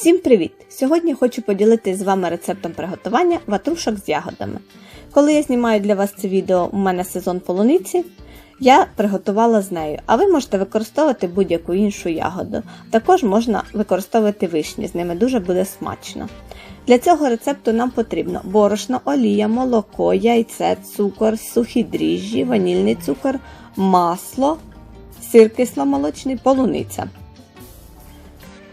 Всім привіт! Сьогодні хочу поділитися з вами рецептом приготування ватрушок з ягодами. Коли я знімаю для вас це відео, у мене сезон полуниці, я приготувала з нею, а ви можете використовувати будь-яку іншу ягоду. Також можна використовувати вишні, з ними дуже буде смачно. Для цього рецепту нам потрібно борошно, олія, молоко, яйце, цукор, сухі дріжджі, ванільний цукор, масло, сир кисломолочний, полуниця.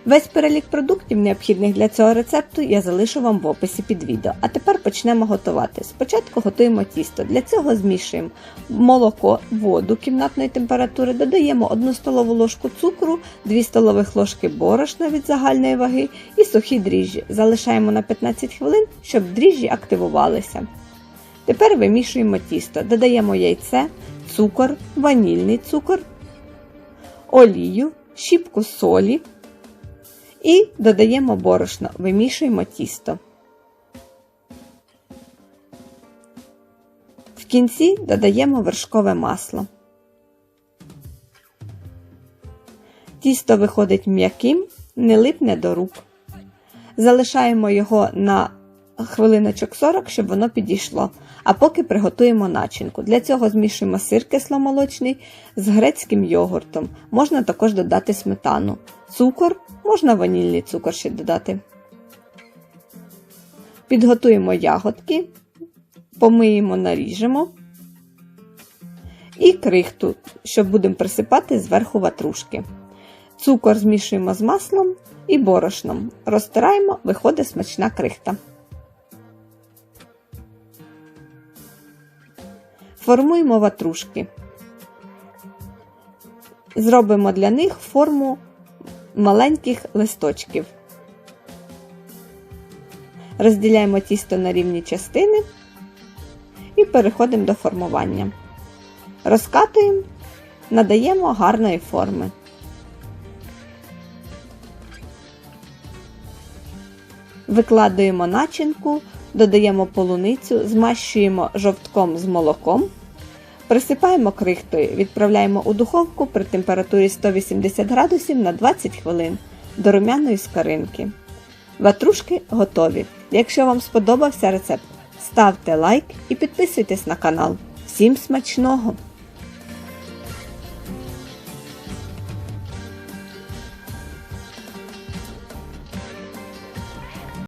Весь перелік продуктів, необхідних для цього рецепту, я залишу вам в описі під відео. А тепер почнемо готувати. Спочатку готуємо тісто. Для цього змішуємо молоко, воду кімнатної температури, додаємо 1 столову ложку цукру, 2 столових ложки борошна від загальної ваги і сухі дріжджі. Залишаємо на 15 хвилин, щоб дріжджі активувалися. Тепер вимішуємо тісто, додаємо яйце, цукор, ванільний цукор, олію, щіпку солі. І додаємо борошно, вимішуємо тісто. В кінці додаємо вершкове масло. Тісто виходить м'яким, не липне до рук. Залишаємо його на хвилиночок 40, щоб воно підійшло. А поки приготуємо начинку. Для цього змішуємо сир кисломолочний з грецьким йогуртом. Можна також додати сметану. Цукор, можна ванільний цукор ще додати. Підготуємо ягодки, помиємо, наріжемо і крихту, що будемо присипати зверху ватрушки. Цукор змішуємо з маслом і борошном. Розтираємо, виходить смачна крихта. Формуємо ватрушки. Зробимо для них форму маленьких листочків. Розділяємо тісто на рівні частини і переходимо до формування. Розкатуємо, надаємо гарної форми. Викладуємо начинку, додаємо полуницю, змащуємо жовтком з молоком. Присипаємо крихтою, відправляємо у духовку при температурі 180 градусів на 20 хвилин до румяної скаринки. Ватрушки готові. Якщо вам сподобався рецепт, ставте лайк і підписуйтесь на канал. Всім смачного!